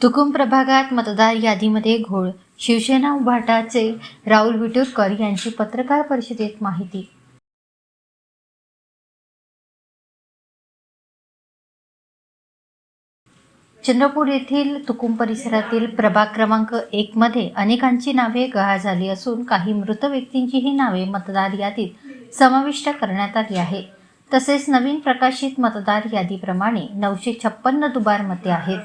तुकुम प्रभागात मतदार यादीमध्ये घोळ. शिवसेना उभाटाचे राहुल विटुरकर यांची पत्रकार परिषदेत माहिती. चंद्रपूर येथील तुकुम परिसरातील प्रभाग क्रमांक एक मध्ये अनेकांची नावे गहाळ झाली असून काही मृत व्यक्तींचीही नावे मतदार यादीत समाविष्ट करण्यात आली आहे तसेच नवीन प्रकाशित मतदार यादीप्रमाणे नऊशे छप्पन्न दुबार मते आहेत.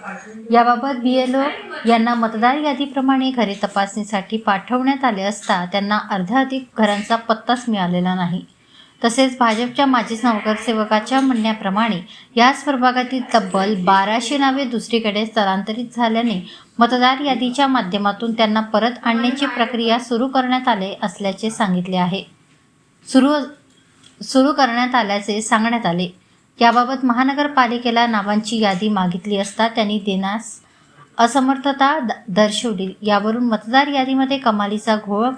याबाबत बी एल ओ यांना मतदार यादीप्रमाणे घरे तपासणीसाठी पाठवण्यात आले असता त्यांना अर्ध्याधिक घरांचा पत्ताच मिळालेला नाही. तसेच भाजपच्या माजी नगरसेवकाच्या म्हणण्याप्रमाणे याच प्रभागातील तब्बल बाराशे नावे दुसरीकडे स्थलांतरित झाल्याने मतदार यादीच्या माध्यमातून त्यांना परत आणण्याची प्रक्रिया सुरू करण्यात आले असल्याचे सांगितले आहे. सुरू सुरू करण्यात आल्याचे सांगण्यात आले. याबाबत महानगरपालिकेला नावांची यादी मागितली असता त्यांनी देण्यास असमर्थता द- दर्शवली. यावरून मतदार यादीमध्ये कमालीचा घोळ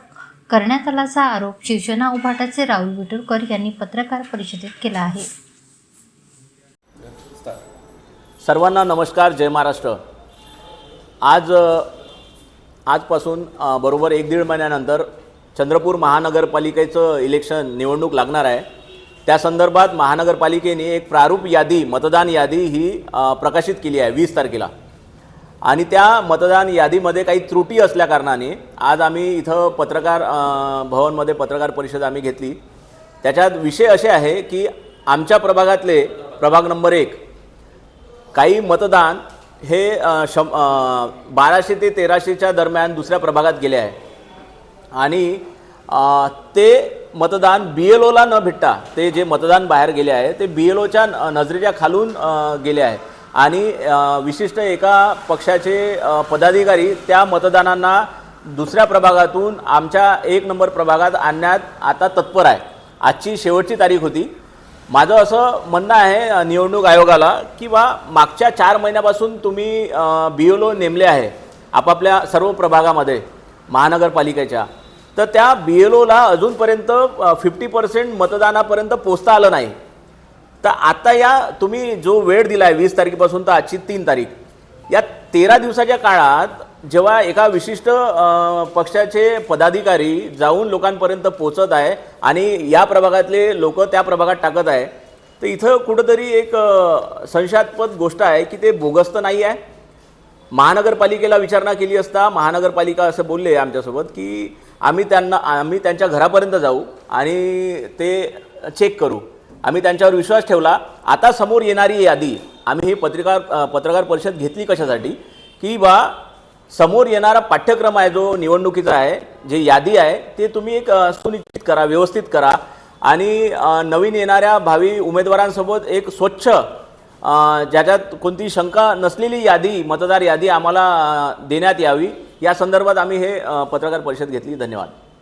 करण्यात आल्याचा आरोप शिवसेना उभाटाचे राहुल विटुरकर यांनी पत्रकार परिषदेत केला आहे. सर्वांना नमस्कार जय महाराष्ट्र. आज आजपासून बरोबर एक दीड महिन्यानंतर चंद्रपूर महानगरपालिकेचं इलेक्शन निवडणूक लागणार आहे. त्या संदर्भात महानगरपालिकेने एक प्रारूप यादी मतदान यादी ही प्रकाशित केली आहे वीस तारखेला. आणि त्या मतदान यादीमध्ये काही त्रुटी असल्याकारणाने आज आम्ही इथं पत्रकार भवनमध्ये पत्रकार परिषद आम्ही घेतली. त्याच्यात विषय असे आहे की आमच्या प्रभागातले प्रभाग नंबर एक काही मतदान हे शम शं बाराशे ते तेराशेच्या दरम्यान दुसऱ्या प्रभागात गेले आहे. आणि ते मतदान बी एल ओला न भेटता ते जे मतदान बाहेर गेले आहे ते बी एल ओच्या नजरेच्या खालून गेले आहे आणि विशिष्ट एका पक्षाचे पदाधिकारी त्या मतदानांना दुसऱ्या प्रभागातून आमच्या एक नंबर प्रभागात आणण्यात आता तत्पर आहे. आजची शेवटची तारीख होती. माझं असं म्हणणं आहे निवडणूक आयोगाला की बा मागच्या चार महिन्यापासून तुम्ही बी एल ओ नेमले आहे. आपापल्या सर्व प्रभागामध्ये. महानगरपालिकेच्या. तर त्या बी एल ओला अजूनपर्यंत फिफ्टी पर्सेंट मतदानापर्यंत पोचता आलं नाही. तर आता या तुम्ही जो वेळ दिला आहे वीस तारखेपासून तर आजची तीन तारीख. या तेरा दिवसाच्या काळात जेव्हा एका विशिष्ट पक्षाचे पदाधिकारी जाऊन लोकांपर्यंत पोचत आहे आणि या प्रभागातले लोक त्या प्रभागात टाकत आहे तर इथं कुठंतरी एक संशयास्पद गोष्ट आहे की ते बोगस्त नाही आहे. महानगरपालिकेला विचारणा केली असता महानगरपालिका असं बोलले आमच्यासोबत की आम्ही त्यांना आम्ही त्यांच्या घरापर्यंत जाऊ आणि ते चेक करू. आम्ही त्यांच्यावर विश्वास ठेवला. आता समोर येणारी यादी आम्ही ही पत्रकार पत्रकार परिषद घेतली कशासाठी? की बा समोर येणारा पाठ्यक्रम आहे जो निवडणुकीचा आहे जे यादी आहे ते तुम्ही एक सुनिश्चित करा व्यवस्थित करा आणि नवीन येणाऱ्या भावी उमेदवारांसोबत एक स्वच्छ ज्याच्यात कोणती शंका नसलेली यादी मतदार यादी आम्हाला देण्यात यावी. या संदर्भात आम्ही हे पत्रकार परिषद घेतली. धन्यवाद.